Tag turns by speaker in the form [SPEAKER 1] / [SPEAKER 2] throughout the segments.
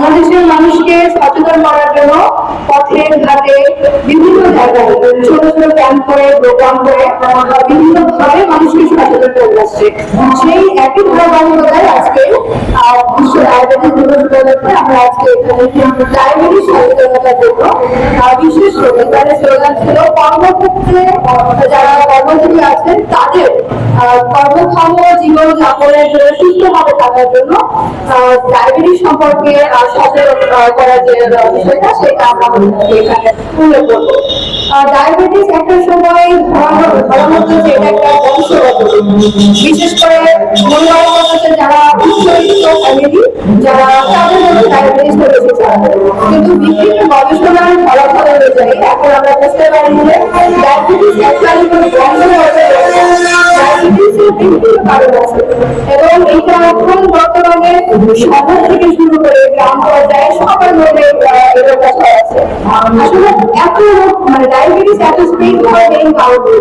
[SPEAKER 1] বাংলাদেশের মানুষকে সচেতন করার জন্য পথে ঘাটে বিভিন্ন জায়গায় ছোট ছোট ক্যাম্প করে প্রোগ্রাম করে বিভিন্ন ভাবে মানুষকে সচেতন করে আসছে সেই একই ধারাবাহিকতায় আজকে বিশ্ব ডায়াবেটিস দিবস উপলক্ষে আমরা আজকে এখানে ডায়াবেটিস জন্য আহ, বিশেষ করে এখানে স্লোগান ছিল কর্মক্ষেত্রে যারা কর্মজীবী আছেন, তাদের কর্মক্ষম জীবন যাপনের জন্য, সুস্থভাবে থাকার জন্য ডায়াবেটিস সম্পর্কে সচেতন করার যে বিষয়টা, সেটা আমরা এখানে উল্লেখ ধরবো ডায়াবেটিস একটা সময় ধরা হতো যে এটা একটা বংশগত বিশেষ করে মহিলা সমাজে যারা উচ্চশিক্ষিত ফ্যামিলি যারা তাদের মধ্যে ডায়াবেটিস হয়েছে কিন্তু বিভিন্ন গবেষণার ফলাফল অনুযায়ী, এখন আমরা বুঝতে পারি যে ডায়াবেটিস অ্যাকচুয়ালি কোনো বংশগত। ডায়াবেটিসের বিভিন্ন কারণ আছে। এবং এইটা এখন বর্তমানে শহর থেকে শুরু করে গ্রাম পর্যায়ে সবার মধ্যে আহ, এই রোগটা ছড়াচ্ছে আসলে এত রোগ মানে ডায়াবেটিস এত স্প্রেড হওয়ার মেইন কারণ কি?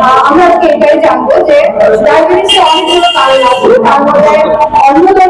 [SPEAKER 1] আহ, আমরা আজকে এটাই জানব যে ডায়াবেটিসের অনেকগুলো কারণ আছে তার মধ্যে অন্যতম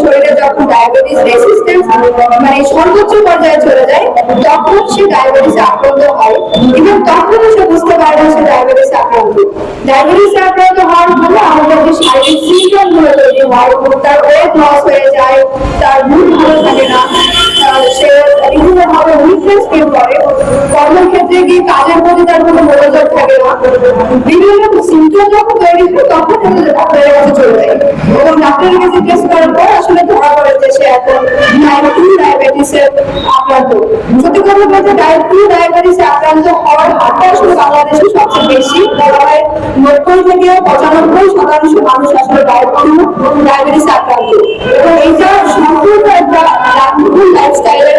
[SPEAKER 1] শরীরে যখন ডায়াবেটিস রেসিস্ট্যান্স মানে সর্বোচ্চ পর্যায়ে চলে যায়, তখন সে ডায়াবেটিসে আক্রান্ত হয় এবং তখন সে বুঝতে পারে সে ডায়াবেটিসে আক্রান্ত। ডায়াবেটিসে আক্রান্ত হয় তার ওয়েট লস হয়ে যায়, তার মুড ভালো থাকে না। সে বিভিন্ন ভাবে উইকনেস ফিল করে। কর্মক্ষেত্রে গিয়ে কাজের প্রতি তার কোনো মনোযোগ থাকে না। বিভিন্ন সিমটম যখন তৈরি হয়, তখন ডাক্তারের কাছে চলে যায়। এবং ডাক্তারের কাছে টেস্ট করার পর আসলে ধরা পড়ে যে সে এখন টাইপ ডায়াবেটিসের আক্রান্ত। সত্যি বলতে ডায়াবেটিস ডায়াবেটিসে আক্রান্ত হওয়ার হারটা আসলে বাংলাদেশে সবচেয়ে বেশি। প্রায় নব্বই থেকে পঁচানব্বই শতাংশ মানুষ আসলে ডায়াবেটিস ডায়াবেটিসে আক্রান্ত। এবং এইটা সম্পূর্ণ একটা লাইফস্টাইলের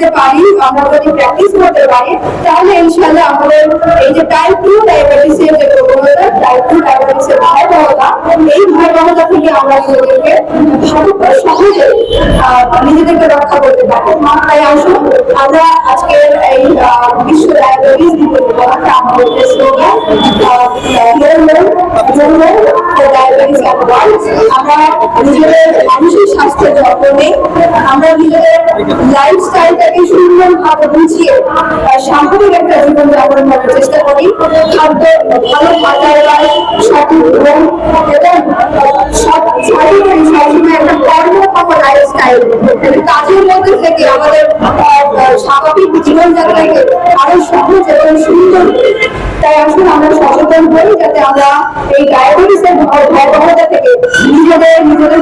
[SPEAKER 1] করতে পারি, আমরা যদি প্র্যাকটিস করতে পারি, তাহলে ইনশাল্লাহ আমাদের এই যে টাইপ টু ডায়াবেটিসের যে প্রবণতা টাইপ টু ডায়াবেটিসের ভয়াবহতা, এই ভয়াবহতা থেকে আমরা নিজেদেরকে করে সহজে নিজেদেরকে রক্ষা করতে পারি। তাই আসুন, আমরা আজকের এই বিশ্ব ডায়াবেটিস দিবস আমাদের স্লোগান আমরা যত্ন নেই। আমরা নিজেদের লাইফস্টাইলটাকে সুন্দরভাবে বুঝিয়ে স্বাভাবিক একটা জীবনযাপন করার চেষ্টা করি। খাদ্য ভালো খাদ্যার সঠিক এবং সব স্বাভাবিক জীবনযাত্রাকে আরও সহজ এবং সচেতন হই যাতে আমরা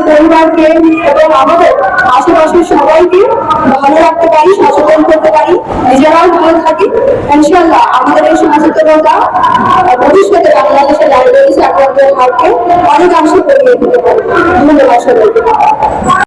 [SPEAKER 1] পরিবারকে এবং আমাদের আশেপাশের সবাইকে ভালো রাখতে পারি, সচেতন করতে পারি, নিজেরাও ভালো থাকি। ইনশাল্লাহ আমাদের এই সচেতনতা ভবিষ্যতে বাংলাদেশের ডায়াবেটিস আক্রান্তের হারকে অনেকাংশে কমিয়ে দিতে পারে। ধন্যবাদ